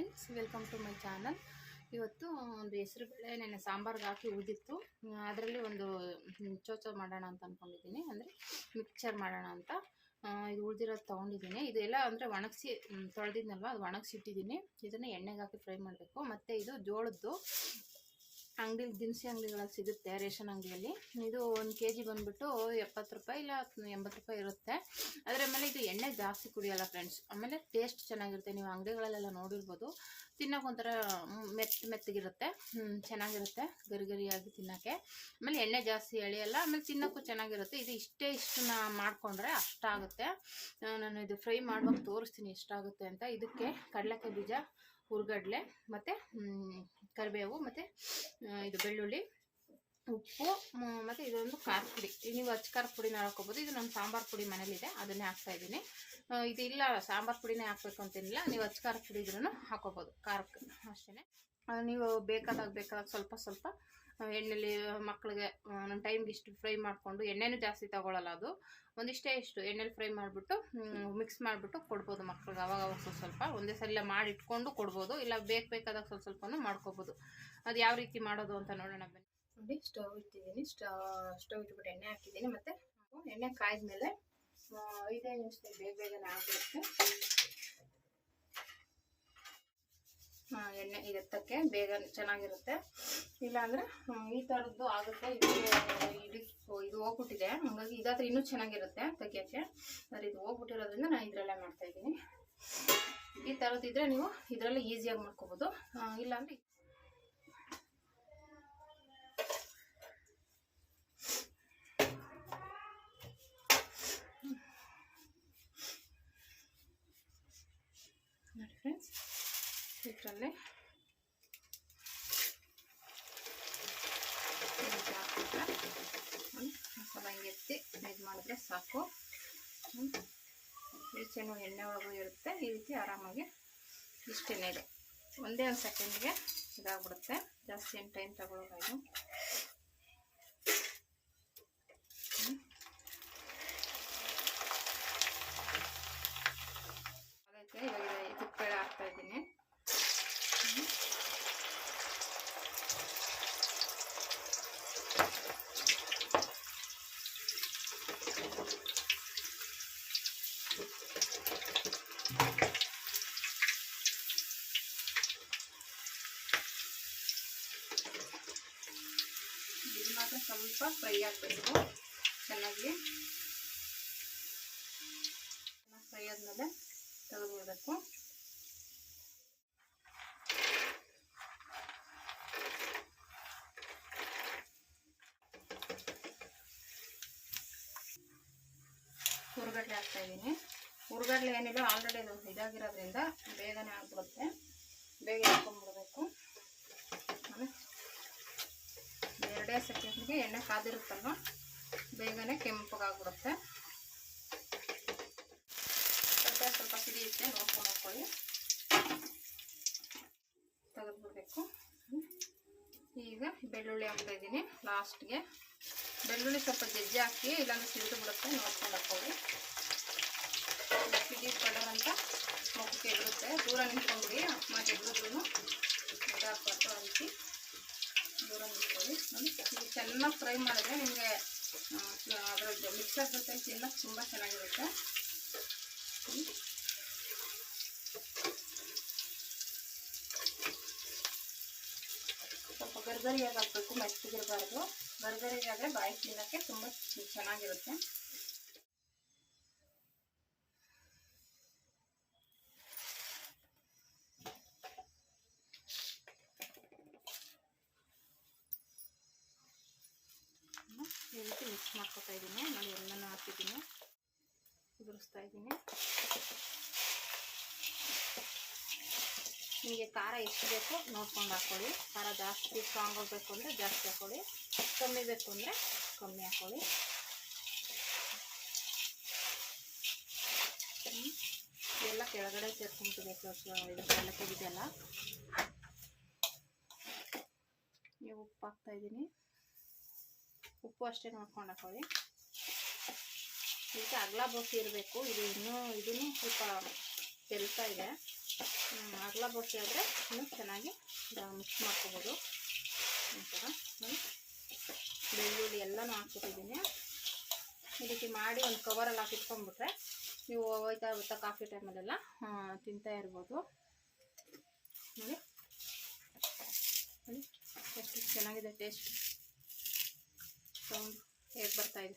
Friends welcome to my channel ಇವತ್ತು ಒಂದು ಹೆಸರು ಬೇಳೆ ನೆನೆ ಸಾಂಬಾರ್ಗೆ ಹಾಕಿ ಉಳಿದಿತ್ತು. ಅದರಲ್ಲಿ ಒಂದು ಚೋಚ ಮಾಡೋಣ ಅಂತ ಅಂದ್ಕೊಂಡಿದ್ದೀನಿ ಅಂದರೆ ಮಿಕ್ಸರ್ ಮಾಡೋಣ ಅಂತ. ಇದು ಉಳಿದಿರೋದು ತೊಗೊಂಡಿದ್ದೀನಿ. ಇದೆಲ್ಲ ಅಂದರೆ ಒಣಗಿಸಿ ತೊಳೆದಿದ್ನಲ್ವ, ಅದು ಒಣಗಿಸಿ ಇಟ್ಟಿದ್ದೀನಿ ಇದನ್ನು ಎಣ್ಣೆಗೆ ಹಾಕಿ ಫ್ರೈ ಮಾಡಬೇಕು. ಮತ್ತು ಇದು ಜೋಳದ್ದು. ಅಂಗಡಿ ದಿನಸಿ ಅಂಗಡಿಗಳಲ್ಲಿ ಸಿಗುತ್ತೆ ರೇಷನ್ ಅಂಗಡಿಯಲ್ಲಿ. ಇದು ಒಂದು ಕೆ ಜಿ ಬಂದುಬಿಟ್ಟು ಎಪ್ಪತ್ತು ರೂಪಾಯಿ ಇಲ್ಲ ಎಂಬತ್ತು ರೂಪಾಯಿ ಇರುತ್ತೆ. ಅದರ ಮೇಲೆ ಇದು ಎಣ್ಣೆ ಜಾಸ್ತಿ ಕುಡಿಯಲ್ಲ ಫ್ರೆಂಡ್ಸ್ ಆಮೇಲೆ ಟೇಸ್ಟ್ ಚೆನ್ನಾಗಿರುತ್ತೆ. ನೀವು ಅಂಗಡಿಗಳಲ್ಲೆಲ್ಲ ನೋಡಿರ್ಬೋದು. ತಿನ್ನೋಕೆ ಒಂಥರ ಮೆತ್ತ ಮೆತ್ತಗಿರುತ್ತೆ. ಚೆನ್ನಾಗಿರುತ್ತೆ. ಗರಿ ಗರಿಯಾಗಿ ತಿನ್ನೋಕ್ಕೆ ಆಮೇಲೆ ಎಣ್ಣೆ ಜಾಸ್ತಿ ಎಳೆಯಲ್ಲ, ಆಮೇಲೆ ತಿನ್ನೋಕ್ಕೂ ಚೆನ್ನಾಗಿರುತ್ತೆ. ಇದು ಇಷ್ಟೇ ಇಷ್ಟನ್ನ ಮಾಡಿಕೊಂಡ್ರೆ ಅಷ್ಟಾಗುತ್ತೆ. ನಾನು ಇದು ಫ್ರೈ ಮಾಡುವಾಗ ತೋರಿಸ್ತೀನಿ ಎಷ್ಟಾಗುತ್ತೆ ಅಂತ. ಇದಕ್ಕೆ ಕಡಲೆಕಾಯಿ ಬೀಜ ಹುರ್ಗಡ್ಲೆ, ಮತ್ತು ಕರಿಬೇವು, ಮತ್ತು ಇದು ಬೆಳ್ಳುಳ್ಳಿ, ಉಪ್ಪು ಮತ್ತು ಇದೊಂದು ಖಾರ ಪುಡಿ. ನೀವು ಅಚ್ಚ ಖಾರ ಪುಡಿನ ಹಾಕೋಬೋದು. ಇದು ನಮ್ಮ ಸಾಂಬಾರು ಪುಡಿ ಮನೇಲಿದೆ. ಅದನ್ನೇ ಹಾಕ್ತಾ ಇದ್ದೀನಿ. ಇದು ಇಲ್ಲ, ಸಾಂಬಾರು ಪುಡಿನೇ ಹಾಕ್ಬೇಕು ಅಂತೇನಿಲ್ಲ ನೀವು ಅಚ್ಚ ಖಾರ ಪುಡಿ ಇದ್ರೂ ಹಾಕೋಬೋದು. ಖಾರಕ್ಕೆ ಅಷ್ಟೇ ನೀವು ಬೇಕಾದಾಗ ಬೇಕಾದಾಗ ಸ್ವಲ್ಪ ಸ್ವಲ್ಪ ಎಣ್ಣೆಲಿ ಮಕ್ಕಳಿಗೆ ನನ್ನ ಟೈಮ್ಗೆ ಇಷ್ಟು ಫ್ರೈ ಮಾಡಿಕೊಂಡು ಎಣ್ಣೆನೂ ಜಾಸ್ತಿ ತಗೊಳ್ಳಲ್ಲ ಅದು. ಒಂದಿಷ್ಟೇ ಇಷ್ಟು ಎಣ್ಣೆಲಿ ಫ್ರೈ ಮಾಡಿಬಿಟ್ಟು ಮಿಕ್ಸ್ ಮಾಡಿಬಿಟ್ಟು ಕೊಡ್ಬೋದು ಮಕ್ಳಿಗೆ. ಅವಾಗ ಅವಾಗ ಸ್ವಲ್ಪ ಸ್ವಲ್ಪ, ಒಂದೇ ಸಲ ಮಾಡಿ ಇಟ್ಕೊಂಡು ಕೊಡ್ಬೋದು. ಇಲ್ಲ ಬೇಕು ಬೇಕಾದಾಗ ಸ್ವಲ್ಪ ಸ್ವಲ್ಪನೂ ಮಾಡ್ಕೋಬೋದು. ಅದು ಯಾವ ರೀತಿ ಮಾಡೋದು ಅಂತ ನೋಡೋಣ ಬನ್ನಿ. ನೋಡಿ ಸ್ಟವ್ ಇಟ್ಟಿದ್ದೀನಿ. ಸ್ಟವ್ ಇಟ್ಬಿಟ್ಟು ಎಣ್ಣೆ ಹಾಕಿದ್ದೀನಿ. ಮತ್ತು ಎಣ್ಣೆ ಕಾಯ್ದ ಮೇಲೆ ಐದೇ ನಿಮಿಷದಲ್ಲಿ ಬೇಗ ಬೇಗನೆ ಆಗಿರುತ್ತೆ ಎಣ್ಣೆ ಇದಕ್ಕೆ ಬೇಗ ಚೆನ್ನಾಗಿರುತ್ತೆ. ಇಲ್ಲಾಂದ್ರೆ ಈ ಥರದ್ದು ಆಗುತ್ತೆ. ಇದು ಇದು ಹೋಗ್ಬಿಟ್ಟಿದೆ. ಹಾಗಾಗಿ ಇದಾದ್ರೆ ಇನ್ನೂ ಚೆನ್ನಾಗಿರುತ್ತೆ ತೆಗಿಯೋಕ್ಕೆ. ಆದರೆ ಇದು ಹೋಗ್ಬಿಟ್ಟಿರೋದ್ರಿಂದ ನಾನು ಇದರಲ್ಲೇ ಮಾಡ್ತಾ ಇದ್ದೀನಿ. ಈ ಥರದ್ದಿದ್ರೆ ನೀವು ಇದರಲ್ಲೇ ಈಸಿಯಾಗಿ ಮಾಡ್ಕೋಬೋದು. ಇಲ್ಲಾಂದ್ರೆ ನೋಡಿ ಫ್ರೆಂಡ್ಸ್ ಇದರಲ್ಲೇ ಮಸಾಲ ಎತ್ತಿ ಇದು ಮಾಡಿದ್ರೆ ಸಾಕು. ಈಚೆನೂ ಎಣ್ಣೆ ಒಳಗೂ ಇರುತ್ತೆ. ಈ ರೀತಿ ಆರಾಮಾಗಿ ಇಷ್ಟೇನೆ ಇದೆ. ಒಂದೇ ಒಂದು ಸೆಕೆಂಡ್ಗೆ ಇದಾಗ್ಬಿಡುತ್ತೆ. ಜಾಸ್ತಿ ಏನು ಟೈಮ್ ತಗೊಳ್ಳೋಲ್ಲ ಇದು ಹ್ಮ್. ಅದಕ್ಕೆ ಇವಾಗ ತುಪ್ಪಳ ಹಾಕ್ತಾ ಇದ್ದೀನಿ ಇದು ಮಾತ್ರ ಸ್ವಲ್ಪ ಫ್ರೈ ಆಗಬೇಕು. ಚೆನ್ನಾಗಿ. ಫ್ರೈ ಆದಮೇಲೆ ತೆಗೆದುಬಿಡಬೇಕು. ಹುರ್ಗಡ್ಲೆ ಹಾಕ್ತಾ ಇದ್ದೀನಿ ಹುರ್ಗಡ್ಲೆ ಏನಿಲ್ಲ, ಆಲ್ರೆಡಿ ಅದು ಇದಾಗಿರೋದ್ರಿಂದ ಬೇಗನೆ ಆಗ್ಬಿಡುತ್ತೆ. ಬೇಗ ಹಾಕೊಂಡ್ಬಿಡ್ಬೇಕು. ಆಮೇಲೆ ಎರಡೇ ಸೆಕೆಂಡ್ಗೆ ಎಣ್ಣೆ ಕಾದಿರುತ್ತಲ್ಲ ಬೇಗನೆ ಕೆಂಪಗಾಗ್ಬಿಡುತ್ತೆ ಸ್ವಲ್ಪ ಸ್ವಲ್ಪ ಸಿಡಿಯುತ್ತೆ ನೋಡ್ಕೊಂಡು ಹಾಕೊಳ್ಳಿ ತೆಗೆದ್ಬಿಡ್ಬೇಕು. ಈಗ ಬೆಳ್ಳುಳ್ಳಿ ಹಾಕ್ತಾ ಇದ್ದೀನಿ ಲಾಸ್ಟ್ಗೆ. ಬೆಳ್ಳುಳ್ಳಿ ಸ್ವಲ್ಪ ಜಜ್ಜಿ ಹಾಕಿ, ಇಲ್ಲಾಂದ್ರೆ ಸಿಡಿದು ಬಿಡುತ್ತೆ, ನೋಡ್ಕೊಂಡು ಹಾಕೊಳ್ಳಿ ಸಿಡಿ ಕಲರ್ ಅಂತ ಮುಖಕ್ಕೆ ಇರುತ್ತೆ ದೂರ ನಿಂತ್ಕೊಂಡ್ಬಿಡಿ, ಅಮ್ಮ ಎದುರಿದ್ರು ಇದಾಗ್ಬಾರ್ದು ಅಂತಿ. ದೂರ ನೋಡಿ ಇದು ಚೆನ್ನಾಗಿ ಫ್ರೈ ಮಾಡಿದ್ರೆ ನಿಮಗೆ ಅದರ ಮಿಕ್ಸರ್ ಜೊತೆ ತಿನ್ನೋಕ್ಕೆ ತುಂಬ ಚೆನ್ನಾಗಿರುತ್ತೆ. ಸ್ವಲ್ಪ ಗರ್ಗರಿಯಾಗಿ ಹಾಕಬೇಕು, ಮೆತ್ತಗಿರಬಾರ್ದು. ಗರ್ಗರಿಯಾದರೆ ಬಾಯಿ ತಿನ್ನೋಕ್ಕೆ ತುಂಬ ಚೆನ್ನಾಗಿರುತ್ತೆ ಈ ರೀತಿ ಮಾಡ್ಕೊತಾ ಇದ್ದೀನಿ ನೋಡಿ ಎಲ್ಲನೂ ಹಾಕಿದ್ದೀನಿ ಉದುರಿಸ್ತಾ ಇದ್ದೀನಿ. ನಿಮಗೆ ಖಾರ ಎಷ್ಟು ಬೇಕು ನೋಡ್ಕೊಂಡು ಹಾಕ್ಕೊಳ್ಳಿ ಖಾರ ಜಾಸ್ತಿ ಸ್ಟ್ರಾಂಗ್ ಆಗಬೇಕು ಅಂದರೆ ಜಾಸ್ತಿ ಹಾಕ್ಕೊಳ್ಳಿ ಕಮ್ಮಿ ಬೇಕು ಅಂದರೆ ಕಮ್ಮಿ ಹಾಕ್ಕೊಳ್ಳಿ ಎಲ್ಲ ಕೆಳಗಡೆ ಸೇರ್ಕೊಂತಿದೆ ಇದು ಎಲ್ಲ ಇದೆಲ್ಲ ನೀವು ಉಪ್ಪು ಹಾಕ್ತಾ ಇದ್ದೀನಿ. ಉಪ್ಪು ಅಷ್ಟೇ ನೋಡ್ಕೊಂಡು ಹಾಕೊಳ್ಳಿ. ಇದಕ್ಕೆ ಅಗಲ ಬೊಸಿ ಇರಬೇಕು. ಇದು ಇನ್ನೂ ಇದೂ ಸ್ವಲ್ಪ ಕೆಲಸ ಇದೆ. ಅಗಲ ಬೊಸಿ ಆದರೆ ಇನ್ನೂ ಚೆನ್ನಾಗಿ ಮಿಕ್ಸ್ ಮಾಡ್ಕೋಬೋದು. ಒಂಥರ ಬೆಳ್ಳುಳ್ಳಿ ಎಲ್ಲನೂ ಹಾಕ್ಬಿಟ್ಟಿದ್ದೀನಿ. ಇದಕ್ಕೆ ಮಾಡಿ ಒಂದು ಕವರಲ್ಲಿ ಹಾಕಿ ಇಟ್ಕೊಂಡ್ಬಿಟ್ರೆ ನೀವು ಹೋಯ್ತಾ ಹೋಗ್ತಾ ಕಾಫಿ ಟೈಮಲ್ಲೆಲ್ಲ ತಿಂತಾ ಇರ್ಬೋದು. ನೋಡಿ. ನೋಡಿ, ಎಷ್ಟು ಚೆನ್ನಾಗಿದೆ ಟೇಸ್ಟ್ ಸೌಂಡ್ ಹೇಗೆ ಬರ್ತಾ ಇದೆ.